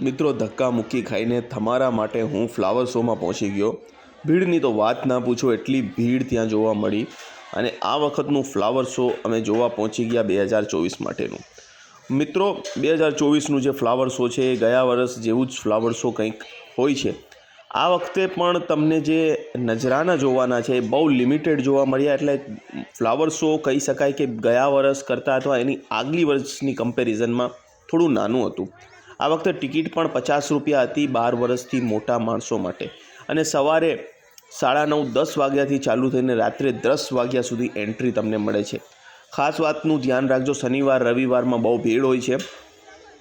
મિત્રો, ધક્કા મુક્કી ખાઈને તમારા માટે હું ફ્લાવર શોમાં પહોંચી ગયો. ભીડની તો વાત ના પૂછો, એટલી ભીડ ત્યાં જોવા મળી. અને આ વખતનું ફ્લાવર શો અમે જોવા પહોંચી ગયા બે હજાર ચોવીસ માટેનું. મિત્રો, બે હજાર ચોવીસનું જે ફ્લાવર શો છે, એ ગયા વર્ષ જેવું જ ફ્લાવર શો કંઈક હોય છે. આ વખતે પણ તમને જે નજરાના જોવાના છે, એ બહુ લિમિટેડ જોવા મળ્યા. એટલે ફ્લાવર શો કહી શકાય કે ગયા વર્ષ કરતાં અથવા એની આગલી વર્ષની કમ્પેરિઝનમાં થોડું નાનું હતું. આ વખતે ટિકિટ પણ પચાસ રૂપિયા હતી બાર વર્ષથી મોટા માણસો માટે. અને સવારે સાડા નવ, દસ વાગ્યાથી ચાલુ થઈને રાત્રે દસ વાગ્યા સુધી એન્ટ્રી તમને મળે છે. ખાસ વાતનું ધ્યાન રાખજો, શનિવાર, રવિવારમાં બહુ ભીડ હોય છે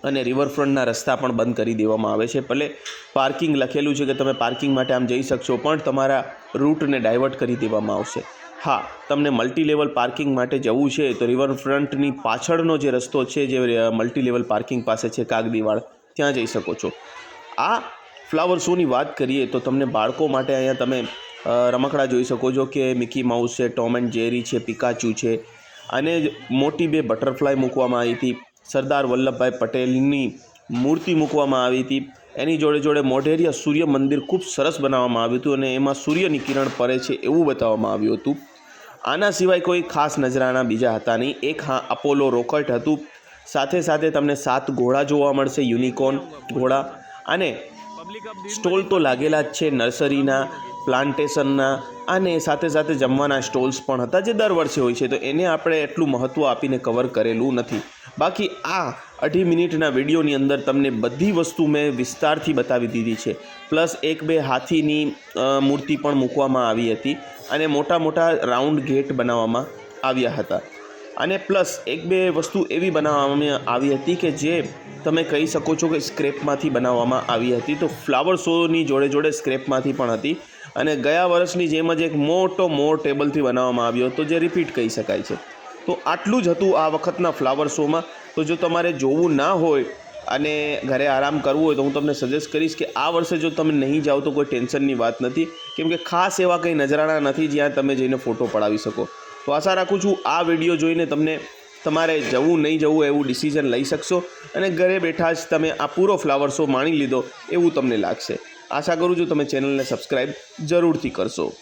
અને રિવરફ્રન્ટના રસ્તા પણ બંધ કરી દેવામાં આવે છે. ભલે પાર્કિંગ લખેલું છે કે તમે પાર્કિંગ માટે આમ જઈ શકશો, પણ તમારા રૂટને ડાયવર્ટ કરી દેવામાં આવશે. હા, તમને મલ્ટી લેવલ પાર્કિંગ માટે જવું છે, તો રિવરફ્રન્ટની પાછળનો જે રસ્તો છે, જે મલ્ટીલેવલ પાર્કિંગ પાસે છે કાગદીવાડ ત્યાં જઈ શકો છો. આ ફ્લાવર શોની વાત કરીએ, તો તમને બાળકો માટે અહીંયા તમે રમકડા જોઈ શકો છો કે મિકી માઉસ છે ટોમ એન્ડ જેરી છે પિકાચુ છે, અને મોટી બે બટરફ્લાય મૂકવામાં આવી હતી. સરદાર વલ્લભભાઈ પટેલની મૂર્તિ મૂકવામાં આવી હતી. એની જોડે જોડે મોઢેરિયા સૂર્ય મંદિર ખૂબ સરસ બનાવવામાં આવ્યું હતું અને એમાં સૂર્યની કિરણ પડે છે એવું બતાવવામાં આવ્યું હતું. આના સિવાય કોઈ ખાસ નજરાના બીજા હતા નહીં. એક હા, અપોલો રોકટ હતું. સાથે સાથે તમને સાત ઘોડા જોવા મળશે યુનિકોર્ન ઘોડા. અને સ્ટોલ તો લાગેલા જ છે નર્સરીના. પ્લાન્ટેશનના અને સાથે સાથે જમવાના સ્ટોલ્સ પણ હતા જે દર વર્ષે હોય છે. તો એને આપણે એટલું મહત્ત્વ આપીને કવર કરેલું નથી. બાકી આ અઢી મિનિટના વિડીયોની અંદર તમને બધી વસ્તુ મેં વિસ્તારથી બતાવી દીધી છે. પ્લસ એક બે હાથીની મૂર્તિ પણ મૂકવામાં આવી હતી અને મોટા મોટા રાઉન્ડ ગેટ બનાવવામાં આવ્યા હતા. અને પ્લસ એક બે વસ્તુ એવી બનાવવામાં આવી હતી કે જે તમે કહી શકો છો કે સ્ક્રેપમાંથી બનાવવામાં આવી હતી. તો ફ્લાવર શોની જોડે જોડે સ્ક્રેપમાંથી પણ હતી. અને ગયા વર્ષની જેમ જ એક મોટો, મોર ટેબલથી બનાવવામાં આવ્યો હતો, જે રિપીટ કહી શકાય છે. તો આટલું જ હતું આ વખતના ફ્લાવર શોમાં તો જો તમારે જોવું ના હોય અને ઘરે આરામ કરવું હોય તો હું તમને સજેસ્ટ કરીશ કે આ વર્ષે જો તમે નહીં જાઓ તો કોઈ ટેન્શનની વાત નથી. કેમ કે ખાસ એવા કંઈ નજરાણા નથી જ્યાં તમે જઈને ફોટો પડાવી શકો. તો આશા રાખું છું આ વીડિયો જોઈને તમને તમારે જવું નહીં જવું એવું ડિસિઝન લઈ શકશો અને ઘરે બેઠા જ તમે આ પૂરો ફ્લાવર શો માણી લીધો એવું તમને લાગશે. આશા કરું છું તમે ચેનલને સબસ્ક્રાઈબ જરૂરથી કરશો.